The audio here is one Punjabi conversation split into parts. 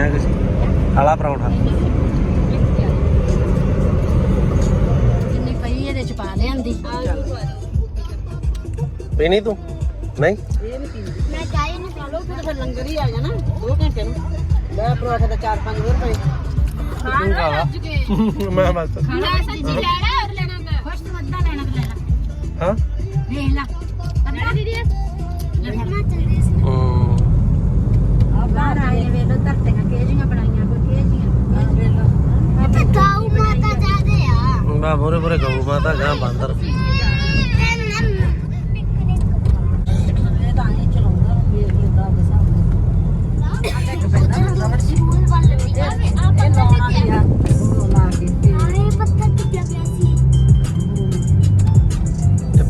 ਹੈ ਕੁਛ? ਕਾਲਾ ਪਰੌਂਠਾ। ਜਿੰਨੀ ਪਈ ਇਹਦੇ ਚ ਪਾ ਲਿਆਂਦੀ। ਪੀਣੀ ਤੂੰ? ਨਹੀਂ? ਮੈਂ ਚਾਹੀ ਨਹੀਂ ਪੀ ਲਓ ਫਿਰ ਲੰਗਰ ਹੀ ਆ ਜਾਣਾ 2 ਘੰਟੇ ਨੂੰ। ਲੈ ਪਰੌਠੇ ਦਾ 4-5 ਰੁਪਏ ਤੂੰ ਖਾ ਲਾ। ਮੈਂ ਬਸ। ਖਾਣਾ ਸੱਚੀ ਲੈਣਾ ਔਰ ਲੈਣਾ ਖੁਸ਼ ਤੋਂ ਅੱਧਾ ਲੈਣਾ ਤਾਂ ਲੈਣਾ। ਹਾਂ? ਵੇਖ ਲਾ। ਅੱਧਾ ਦੀਦੀ ਲੈ ਫੜ। ਹੂੰ। ਆ ਧਰਤੀਆਂ ਬਣਾਈਆਂ ਕੋਈ ਇੱਥੇ ਗਾਉ ਮਾਤਾ ਜਾਦੇ ਆ। ਮੋਰੇ ਗਊ ਮਾਤਾ ਗਾਂ ਬਾਂਦਰ।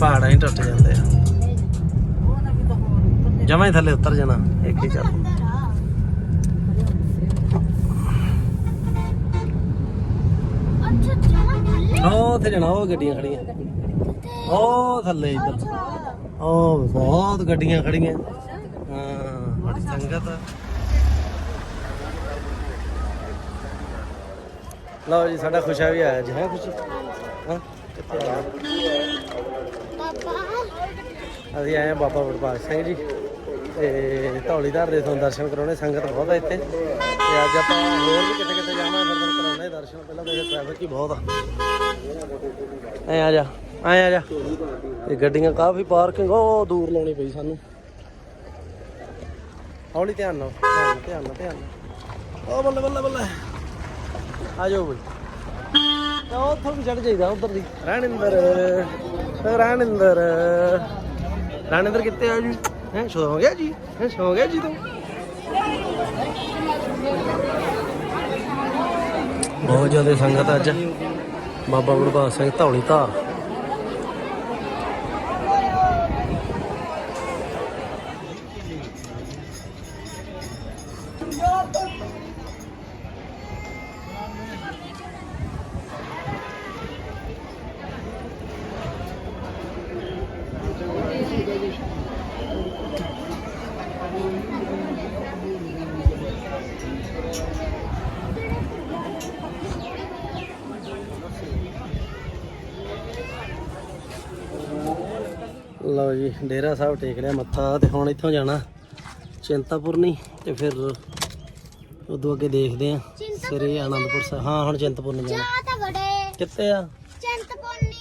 ਪਹਾੜਾਂ ਹੀ ਟੁੱਟ ਜਾਂਦੇ ਆ। ਜਮਾਂ ਹੀ ਥੱਲੇ ਉਤਰ ਜਾਣਾ ਇੱਕ ਹੀ ਚੱਲ ਅੱਛਾ ਜਮਾ ਉੱਥੇ ਜਾਣਾ, ਉਹ ਗੱਡੀਆਂ ਖੜੀਆਂ। ਉਹ ਥੱਲੇ ਇੱਧਰ। ਉਹ ਬਹੁਤ ਗੱਡੀਆਂ ਖੜੀਆਂ। ਹਾਂ, ਬੜੀ ਸੰਗਤ ਆ। ਲਓ ਜੀ, ਸਾਡਾ ਖੁਸ਼ਾ ਵੀ ਆਇਆ ਜੀ, ਹੈ ਖੁਸ਼ੀ? ਹਾਂ, ਕਿੱਥੇ ਆਇਆ ਪਾਪਾ ਅਸੀਂ ਆਏ ਹਾਂ ਬਾਬਾ ਵਡਭਾਗ ਸਿੰਘ ਜੀ। ਤੇ ਧੌਲੀਧਾਰ ਦੇ ਤੁਹਾਨੂੰ ਦਰਸ਼ਨ ਕਰਾਉਣੇ, ਸੰਗਤ ਬਹੁਤ ਆ ਇੱਥੇ। ਤੇ ਅੱਜ ਆਪਾਂ ਹੋਰ ਵੀ ਦਰਸ਼ਨ ਪਹਿਲਾਂ ਤਾਂ ਟ੍ਰੈਫਿਕ ਹੀ ਬਹੁਤ ਆ। ਐ ਆ ਜਾ, ਐ ਆ ਜਾ। ਇਹ ਗੱਡੀਆਂ ਕਾਫੀ ਪਾਰਕਿੰਗ ਉਹ ਦੂਰ ਲਾਉਣੀ ਪਈ ਸਾਨੂੰ। ਹੌਲੀ ਧਿਆਨ ਨਾਲ ਧਿਆਨ ਨਾਲ ਧਿਆਨ ਨਾਲ ਉਹ ਬੱਲੇ ਬੱਲੇ ਬੱਲੇ। ਆ ਜਾਓ ਬਈ। ਉਹ ਉੱਥੋਂ ਵੀ ਚੜ ਜਾਈਦਾ, ਉਧਰ ਦੀ। ਰਾਣਿੰਦਰ ਰਾਣਿੰਦਰ। ਰਾਣਿੰਦਰ ਕਿੱਥੇ ਆ ਜੀ? ਹੈ, ਸੋ ਗਿਆ ਜੀ? ਹੈ, ਸੋ ਗਿਆ ਜੀ ਤੂੰ? ਬਹੁਤ ਜ਼ਿਆਦਾ ਸੰਗਤ ਅੱਜ। ਬਾਬਾ ਗੁਰਬਾਜ ਸਿੰਘ ਧੌਲੀ ਧਾਰ। ਲਓ ਜੀ ਡੇਰਾ ਸਾਹਿਬ ਟੇਕ ਲਿਆ ਮੱਥਾ ਤੇ ਹੁਣ ਇੱਥੋਂ ਜਾਣਾ ਚਿੰਤਾਪੁਰਨੀ ਤੇ ਫਿਰ ਉਦੋਂ ਅੱਗੇ ਦੇਖਦੇ ਆ ਸਵੇਰੇ ਆਨੰਦਪੁਰ ਸਾਹਿਬ। ਹਾਂ ਹੁਣ ਚਿੰਤਪੁਰਨੀ ਜਾਣਾ। ਆ ਤਾਂ ਬੜੇ ਕਿੱਥੇ ਆ? ਚੰਤਪੁਰਨੀ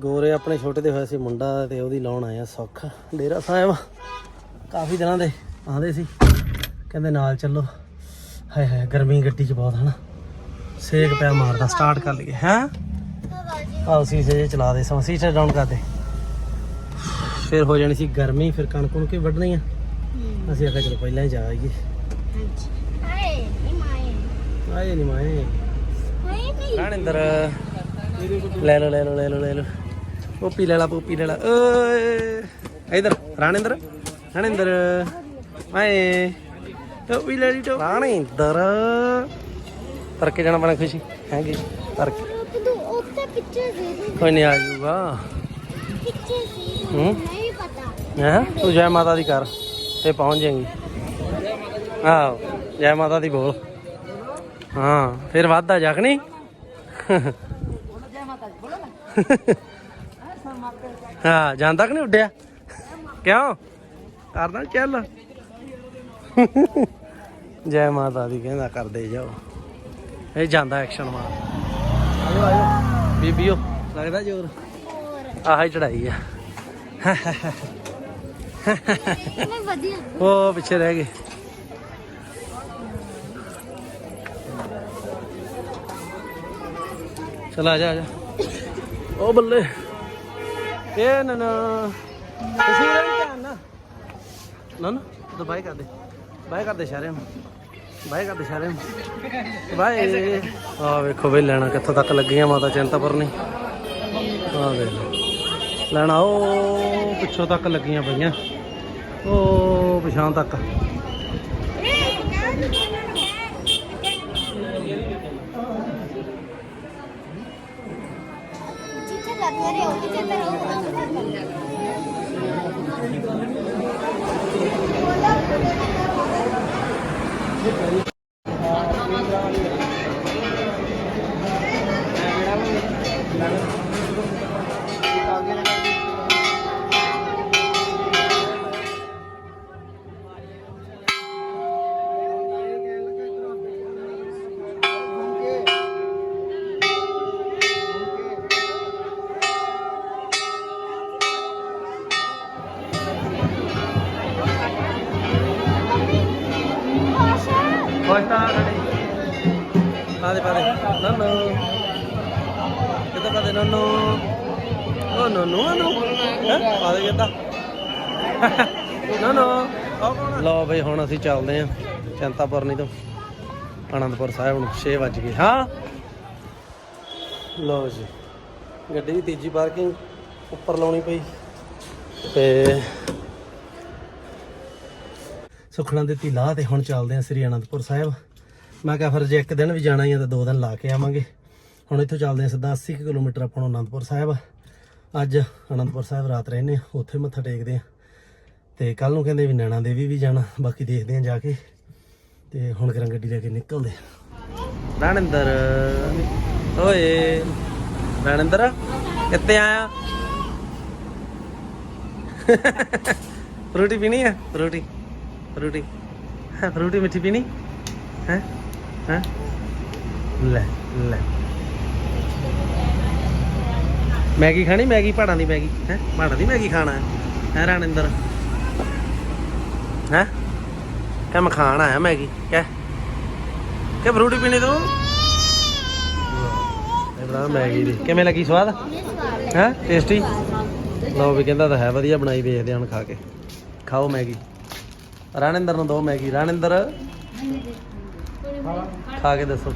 ਗੋਰੇ ਆਪਣੇ ਛੋਟੇ ਦੇ ਹੋਇਆ ਸੀ ਮੁੰਡਾ ਤੇ ਉਹਦੀ ਲਾਉਣ ਆਇਆ ਸੁੱਖ। ਡੇਰਾ ਸਾਹਿਬ ਕਾਫੀ ਦਿਨਾਂ ਦੇ ਆਂਦੇ ਸੀ। ਕਹਿੰਦੇ ਨਾਲ ਚੱਲੋ। ਹਾਏ ਹਾਏ ਗਰਮੀ ਗੱਡੀ 'ਚ ਬਹੁਤ ਹਨਾ ਸੇਕ ਪਿਆ ਮਾਰਦਾ ਸਟਾਰਟ ਕਰ ਲਈਏ ਹੈ? ਆਹ ਸੀਸੇ ਜਿਹੇ ਚਲਾ ਦੇ ਸਮ ਸੀਸੇ ਡਾਊਨ ਕਰ ਦੇ। ਫਿਰ ਹੋ ਜਾਣੀ ਸੀ ਗਰਮੀ ਫਿਰ ਕਣਕ ਨੂੰ ਕੇ ਵੱਢਣੀ ਆ। ਅਸੀਂ ਆਖਿਆ ਚਲੋ ਪਹਿਲਾਂ ਹੀ ਜਾ ਆਈਏ। ਮਾਏ ਆਏ ਨਹੀਂ ਮਾਏ। ਹਾਏ ਨਹੀਂ ਰਾਣਿੰਦਰ। ਲੈ ਲਓ ਲੈ ਲਓ ਲੈ ਲਓ ਲੈ ਲਓ। ਪੋਪੀ ਲੈ ਲਾ ਪੋਪੀ ਲੈ ਲਾ। ਓਏ। ਇਧਰ ਰਾਣਿੰਦਰ। ਰਾਣਿੰਦਰ। ਆਏ। ਟੋਪੀ ਲੈ ਲਈ ਟੋ ਰਾਣਿੰਦਰ। ਤਰ ਕੇ ਜਾਣਾ ਬਣਾ ਖੁਸ਼ੀ। ਹੈਗੀ। ਤਰ ਕੇ ਰੁਕ ਦੋ ਉੱਤੇ ਪਿੱਛੇ ਸੀ ਕੋਈ ਨਹੀਂ ਆ ਜਾਊਗਾ। ਪਿੱਛੇ ਹੂੰ? ਨਹੀਂ ਪਤਾ ਹੈ ਤੂੰ ਜੈ ਮਾਤਾ ਦੀ ਕਰ, ਤੇ ਪਹੁੰਚ ਜਾਏਂਗੀ। ਆਹੋ, ਜੈ ਮਾਤਾ ਦੀ ਬੋਲ। ਹਾਂ, ਫਿਰ ਵਾਧਾ ਜਖਣੀ ਹਾਂ, ਜਾਂਦਾ ਕਿ ਨਹੀਂ ਉੱਡਿਆ? ਕਿਉਂ? ਕਰਦਾ ਚੱਲ। ਜੈ ਮਾਤਾ ਦੀ ਕਹਿੰਦਾ, ਕਰਦੇ ਜਾਓ। ਇਹ ਜਾਂਦਾ ਐਕਸ਼ਨ ਮਾਰ। ਆਇਓ ਆਇਓ ਬੀਬੀਓ, ਲੱਗਦਾ ਜ਼ੋਰ? ਆਹ ਹੀ ਚੜਾਈ ਆ। ਮੈਂ ਵਧੀਆ। ਉਹ ਪਿੱਛੇ ਰਹਿ ਗਏ। ਚਲ ਆ ਜਾ ਆ ਜਾ। ਉਹ ਬੱਲੇ। ਇਹ ਨਾ ਨਾ। ਤੁਸੀਂ ਰਹਿ ਧਿਆਨ ਨਾ ਨਾ ਨਾ ਤਾਂ ਬਾਈ ਕਰ ਦੇ ਬਾਈ ਕਰ ਦੇ ਸਾਰੇ ਨੂੰ ਬਾਈ ਕਰ ਦੇ ਸਾਰੇ ਨੂੰ ਬਾਈ ਆ ਵੇਖੋ ਬਈ, ਲੈਣਾ ਕਿੱਥੋਂ ਤੱਕ ਲੱਗੀਆਂ ਮਾਤਾ ਚਿੰਤਾਪੁਰਨੀ। ਆ ਵੇਖ। ਲਓ। ਲੈਣਾ ਉਹ। ਪਿੱਛੋਂ ਤੱਕ ਲੱਗੀਆਂ ਪਈਆਂ। ਉਹ ਪਛਾਣ ਤੱਕ। ਜਿੱਥੇ ਲੱਗ ਦੇ ਨਨੂ। ਕਿੱਥੇ ਪਾ ਦੇ ਨਨੂ? ਓ ਨਨੂ ਨਨੂ। ਹੈਂ? ਪਾ ਦੇ ਕਿੱਦਾਂ ਨਨੂ। ਲਓ ਬਈ, ਹੁਣ ਅਸੀਂ ਚੱਲਦੇ ਆਂ ਚੰਤਾਪੁਰਨੀ ਤੋਂ। ਆਨੰਦਪੁਰ ਸਾਹਿਬ ਨੂੰ 6 ਵੱਜ ਗਏ। ਹਾਂ? ਲਓ ਜੀ, ਗੱਡੀ ਦੀ ਤੀਜੀ ਪਾਰਕਿੰਗ ਉੱਪਰ ਲਾਉਣੀ ਪਈ। ਤੇ ਸੁਖਣਾ ਦਿੱਤੀ ਲਾਹ ਤੇ ਹੁਣ ਚੱਲਦੇ ਆਂ ਸ੍ਰੀ ਅਨੰਦਪੁਰ ਸਾਹਿਬ। ਮੈਂ ਕਿਹਾ ਫਿਰ ਜੇ ਇੱਕ ਦਿਨ ਵੀ ਜਾਣਾ ਹੀ ਆ ਤਾਂ ਦੋ ਦਿਨ ਲਾ ਕੇ ਆਵਾਂਗੇ। ਹੁਣ ਇੱਥੋਂ ਚੱਲਦੇ ਆਂ ਸਿੱਧਾ 80 ਕੁ ਕਿਲੋਮੀਟਰ ਆਪਾਂ ਨੂੰ ਅਨੰਦਪੁਰ ਸਾਹਿਬ। ਅੱਜ ਅਨੰਦਪੁਰ ਸਾਹਿਬ ਰਾਤ ਰਹਿੰਦੇ ਆ, ਉੱਥੇ ਮੱਥਾ ਟੇਕਦੇ ਆ। ਤੇ ਕੱਲ ਨੂੰ ਕਹਿੰਦੇ ਵੀ ਨੈਣਾ ਦੇਵੀ ਵੀ ਜਾਣਾ, ਬਾਕੀ ਦੇਖਦੇ ਆਂ ਜਾ ਕੇ। ਤੇ ਹੁਣ ਕਰਾਂ ਗੱਡੀ ਲੈ ਕੇ ਨਿਕਲਦੇ ਰਾਣਿੰਦਰ, ਓਏ, ਰਾਣਿੰਦਰ, ਕਿੱਥੇ ਆਇਆ? ਫਰੂਟੀ ਪੀਣੀ ਹੈ ਫਰੂਟੀ ਫਰੂਟੀ। ਹੈ, ਫਰੂਟੀ ਮਿੱਠੀ ਪੀਣੀ? ਹੈ? ਹੈ? ਲੈ ਲੈ। ਮੈਗੀ ਖਾਣੀ? ਮੈਗੀ, ਪਹਾੜਾਂ ਦੀ ਮੈਗੀ। ਹੈ? ਪਹਾੜਾਂ ਦੀ ਮੈਗੀ ਖਾਣਾ ਹੈ। ਰਾਣਿੰਦਰ? ਹੈ? ਕਿ ਖਾਣ ਆਇਆ ਮੈਗੀ। ਕਹਿ। ਕਿ ਫਰੂਟੀ ਪੀਣੀ ਤੂੰ? ਇਹ ਮੈਗੀ ਦੀ। ਕਿਵੇਂ ਲੱਗੀ ਸਵਾਦ? ਹੈ? ਟੇਸਟੀ? ਲਓ ਵੀ, ਕਹਿੰਦਾ ਤਾਂ ਹੈ, ਵਧੀਆ ਬਣਾਈ ਵੇਖਦੇ ਹਾਂ ਖਾ ਕੇ। ਖਾਓ ਮੈਗੀ। ਰਾਣਿੰਦਰ ਨੂੰ ਦੋ ਮੈਗੀ। ਰਾਣਿੰਦਰ? ਖਾ ਕੇ ਦੱਸੋ।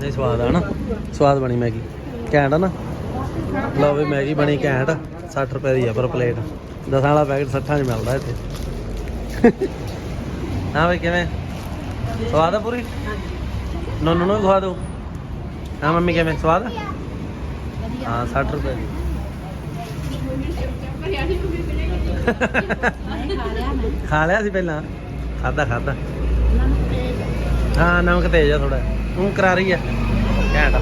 ਨਹੀਂ, ਸਵਾਦ ਆ ਨਾ। ਸਵਾਦ ਬਣੀ ਮੈਗੀ। ਘੈਂਟ ਆ ਨਾ? ਲਓ ਵੀ, ਮੈਗੀ ਬਣੀ ਘੈਂਟ। 60 ਰੁਪਏ ਦੀ ਆ ਪਰ ਪਲੇਟ। ਦਸਾਂ ਵਾਲਾ ਪੈਕਟ 60 ਚ ਮਿਲਦਾ ਇੱਥੇ। ਹਾਂ ਬਈ, ਕਿਵੇਂ? ਸਵਾਦ ਆ ਪੂਰੀ? ਨੋਨੂ ਨੂੰ ਵੀ ਖਵਾ ਦਿਓ। ਹਾਂ, ਮੰਮੀ, ਕਿਵੇਂ? ਸਵਾਦ? ਆ ਹਾਂ 60 ਰੁਪਏ ਦੀ। ਖਾ ਲਿਆ ਸੀ ਪਹਿਲਾਂ। ਖਾਦਾ ਖਾਦਾ ਹਾਂ ਨਮਕ ਤੇਜ਼ ਆ ਥੋੜਾ ਤੂੰ ਕਰਾਰੀ ਆ। ਘੈਂਟ।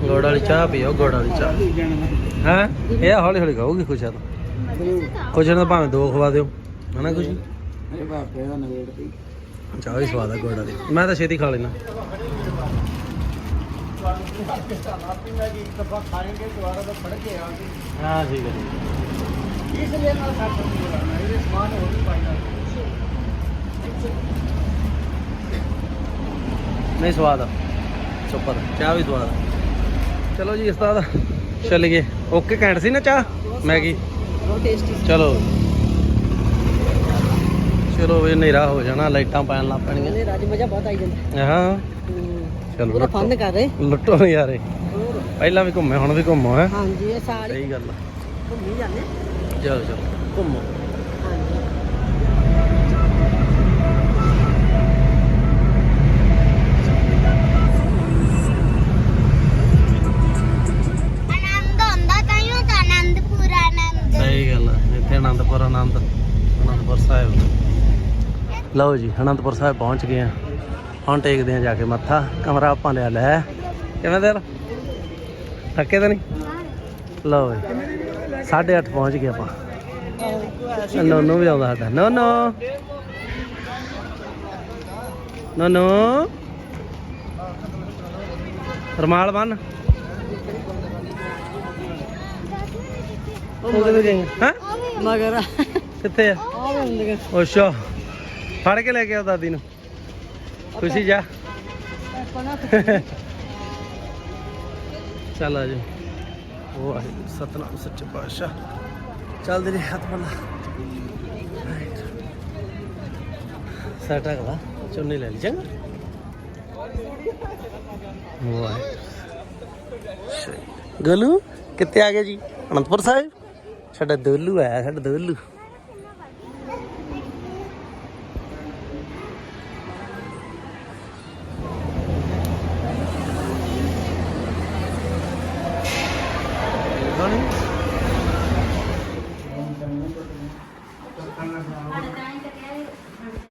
ਗੁੜ ਵਾਲੀ ਚਾਹ ਪੀਓ ਗੁੜ ਵਾਲੀ ਚਾਹ। ਹਾਂ? ਇਹ ਹੌਲੀ ਹੌਲੀ ਖਾਓਗੀ ਖੁਸ਼ਾ ਤਾਂ। ਕੁਛ ਨਾ ਭਾਵੇਂ ਦੋ ਖਵਾ ਦਿਓ। ਹਨਾ ਕੁਛ ਮੇਰੇ ਬਾਪੇ ਦਾ ਨਵੇੜ ਦੀ ਚਾਹ ਵੀ ਸਵਾਦ ਆ ਗੁੜ ਵਾਲੀ। ਮੈਂ ਤਾਂ ਛੇਤੀ ਖਾ ਲੈਣਾ ਹਾਂ ਠੀਕ ਹੈ ਇਸ ਲਈ ਨਾਲ ਇਹਦੇ ਸਮਾਨ ਹੋਰ ਵੀ ਪਾਈਦਾ ਨਹੀਂ ਸਵਾਦ। ਆ ਸੁਪਰ ਚਾਹ ਵੀ ਸਵਾਦ। ਚਲੋ ਜੀ ਉਸਤਾਦ ਚੱਲ ਗਏ ਓਕੇ ਘੈਂਟ ਸੀ ਨਾ ਚਾਹ? ਮੈਗੀ? ਬਹੁਤ ਟੇਸਟੀ ਚਲੋ। ਚਲੋ ਵੀ ਹਨੇਰਾ ਹੋ ਜਾਣਾ ਲਾਈਟਾਂ ਪੈਣ ਲੱਗ ਪੈਣੀਆਂ। ਨੇ ਰਾਜ ਮਜ਼ਾ ਬਹੁਤ ਆਈ ਜਾਂਦਾ। ਹਾਂ। ਚਲੋ ਪੂਰਾ ਫਨ ਕਰ ਰਹੇ। ਲੁੱਟੋ ਨਜ਼ਾਰੇ ਪਹਿਲਾਂ ਵੀ ਘੁੰਮੇ ਹੁਣ ਵੀ ਘੁੰਮੋ ਹੈ। ਹਾਂਜੀ ਇਹ ਸਾਰੇ ਸਹੀ ਗੱਲ ਆ। ਘੁੰਮੀ ਜਾਂਦੇ ਚਲੋ ਚਲੋ। ਘੁੰਮੋ। ਲਓ ਜੀ ਆਨੰਦਪੁਰ ਸਾਹਿਬ ਪਹੁੰਚ ਗਏ ਆ ਹੁਣ ਟੇਕਦੇ ਆ ਜਾ ਕੇ ਮੱਥਾ। ਕਮਰਾ ਆਪਾਂ ਲਿਆ ਲੈ। ਕਿਵੇਂ ਦੇਰ ਥੱਕੇ ਤਾਂ ਨਹੀਂ? ਲਓ ਜੀ 8:30 ਪਹੁੰਚ ਗਏ ਆਪਾਂ। ਨੋਨੂ ਵੀ ਆਉਂਦਾ ਸਾਡਾ। ਨੋਨੋ। ਨੋਨੋ। ਰਮਾਲ ਬੰਨ। ਉਹ ਕਿੱਥੇ ਗਏ ਹਾਂ? ਮਗਰ। ਕਿੱਥੇ ਆ? ਆ ਹੁੰਦੇ ਅੱਛਾ ਫੜ ਕੇ ਲੈ ਕੇ ਆਓ ਦਾਦੀ ਨੂੰ। ਖੁਸ਼ੀ ਜਾ। ਚੱਲ ਆ ਜਾ। ਉਹ ਸਤਨਾਮ ਸੱਚੇ ਪਾਤਸ਼ਾਹ। ਚੱਲਦੇ ਨੇ ਹੱਥ ਬੰਨਾ ਸਟਾ ਕਲਾ ਚੁੰਨੀ ਲੈ ਲਈ ਚੰਗਾ। ਵਾਹਿਗੁਰੂ। ਗਲੂ ਕਿੱਥੇ ਆ ਗਿਆ ਜੀ? ਅਨੰਦਪੁਰ ਸਾਹਿਬ? ਸਾਡਾ ਦੋਲੂ ਆਇਆ ਸਾਡਾ ਦੋਲੂ।